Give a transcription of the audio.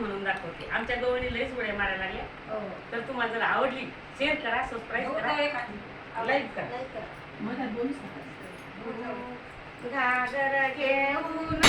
म्हणून दाखवते. आमच्या गवळणी लईच उड्या मारायला लागल्या. हो. तर तुम्हाला जर आवडली शेअर करा सबस्क्राईब हो, करा. लाईक करा. नाही का? मला दोन्ही हो. घागर घेऊन